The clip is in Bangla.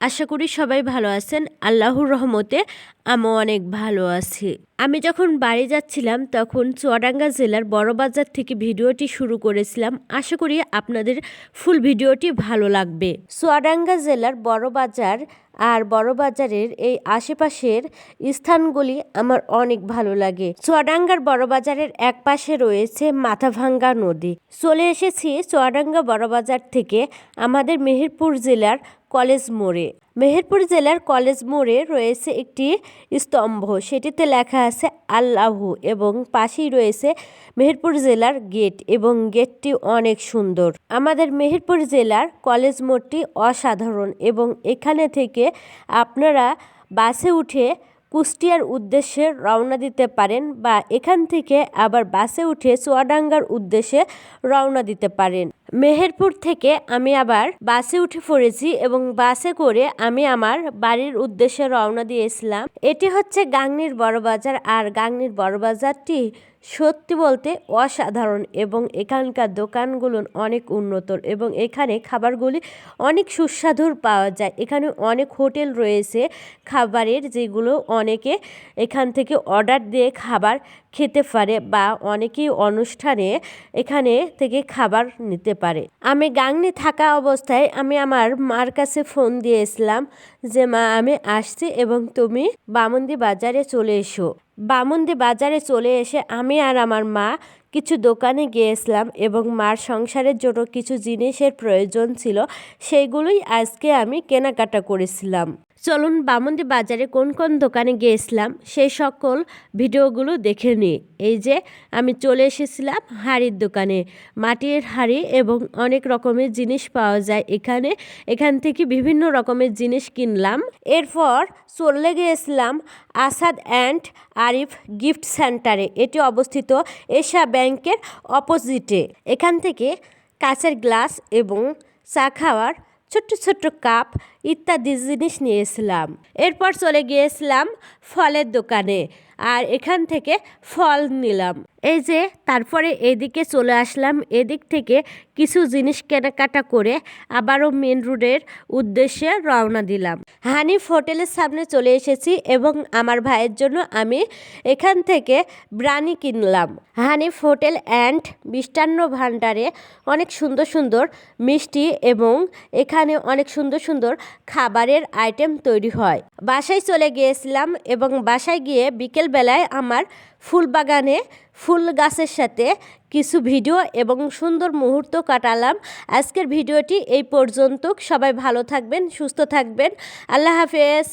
আশা করি সবাই ভালো আছেন। আল্লাহর রহমতে আমিও অনেক ভালো আছি। আমি যখন বাড়ি যাচ্ছিলাম, তখন চুয়াডাঙ্গা জেলার বড়বাজার থেকে ভিডিওটি শুরু করেছিলাম। আশা করি আপনাদের ফুল ভিডিওটি ভালো লাগবে। চুয়াডাঙ্গা জেলার বড়বাজার আর বড়বাজারের এই আশেপাশের স্থানগুলি আমার অনেক ভালো লাগে। চুয়াডাঙ্গার বড়বাজারের এক পাশে রয়েছে মাথাভাঙ্গা নদী। চলে এসেছি চুয়াডাঙ্গা বড়বাজার থেকে আমাদের মেহেরপুর জেলার কলেজ মোড়ে। মেহেরপুর জেলার কলেজ মোড়ে রয়েছে একটি স্তম্ভ। সেটিতে লেখা আছে, আল্লাহু এবং পাশেই রয়েছে মেহেরপুর জেলার গেট এবং গেটটি অনেক সুন্দর। আমাদের মেহেরপুর জেলার কলেজ মোড়টি অসাধারণ এবং এখানে থেকে আপনারা বাসে উঠে কুষ্টিয়ার উদ্দেশ্যে রওনা দিতে পারেন বা এখান থেকে আবার বাসে উঠে চুয়াডাঙ্গার উদ্দেশ্যে রওনা দিতে পারেন। মেহেরপুর থেকে আমি আবার বাসে উঠে পড়েছি এবং বাসে করে আমি আমার বাড়ির উদ্দেশ্যে রওনা দিয়েছিলাম। এটি হচ্ছে গাংনির বড়বাজার আর গাংনির বড় বাজারটি সত্যি বলতে অসাধারণ এবং এখানকার দোকানগুলো অনেক উন্নত এবং এখানে খাবারগুলি অনেক সুস্বাদুর পাওয়া যায়। এখানে অনেক হোটেল রয়েছে খাবারের যেগুলো অনেকে এখান থেকে অর্ডার দিয়ে খাবার খেতে পারে বা অনেকেই অনুষ্ঠানে এখানে থেকে খাবার নিতে পারে। আমি গাংনি থাকা অবস্থায় আমি আমার মার কাছে ফোন দিয়েছিলাম যে, মা, আমি আসছি এবং তুমি বামন্দি বাজারে চলে এসো। বামন্দি বাজারে চলে এসে আমি আর আমার মা কিছু দোকানে গিয়েছিলাম এবং মার সংসারের জন্য কিছু জিনিসের প্রয়োজন ছিল, সেইগুলোই আজকে আমি কেনাকাটা করেছিলাম। চলুন বামন্দি বাজারে কোন কোন দোকানে গিয়েছিলাম, সেই সকল ভিডিওগুলো দেখে নিই। এই যে, আমি চলে এসেছিলাম হাড়ির দোকানে। মাটির হাড়ি এবং অনেক রকমের জিনিস পাওয়া যায় এখানে। এখান থেকে বিভিন্ন রকমের জিনিস কিনলাম। এরপর চলে গিয়েছিলাম আসাদ অ্যান্ড আরিফ গিফট সেন্টারে। এটি অবস্থিত এশা ব্যাংকের অপোজিটে। এখান থেকে কাঁচের গ্লাস এবং চা খাওয়ার ছোট্ট ছোট্ট কাপ ইত্যাদি জিনিস নিয়েছিলাম। এরপর চলে গিয়েছিলাম ফলের দোকানে। আর এখান থেকে ফল নিলাম। এই যে তারপরে এদিকে চলে আসলাম। এদিক থেকে কিছু জিনিস কেনাকাটা করে আবারও মেন রোডের উদ্দেশ্যে রওনা দিলাম। হানিফ হোটেলের সামনে চলে এসেছি এবং আমার ভাইয়ের জন্য আমি এখান থেকে ব্রানি কিনলাম। হানিফ হোটেল অ্যান্ড মিষ্টান্ন ভাণ্ডারে অনেক সুন্দর সুন্দর মিষ্টি এবং এখানে অনেক সুন্দর সুন্দর খাবারের আইটেম তৈরি হয়। বাসায় চলে গিয়েছিলাম এবং বাসায় গিয়ে বিকেলবেলায় আমার ফুল বাগানে ফুল গাছের সাথে কিছু ভিডিও এবং সুন্দর মুহূর্ত কাটালাম। আজকের ভিডিওটি এই পর্যন্ত সবাই ভালো থাকবেন, সুস্থ থাকবেন। আল্লাহ হাফেজ।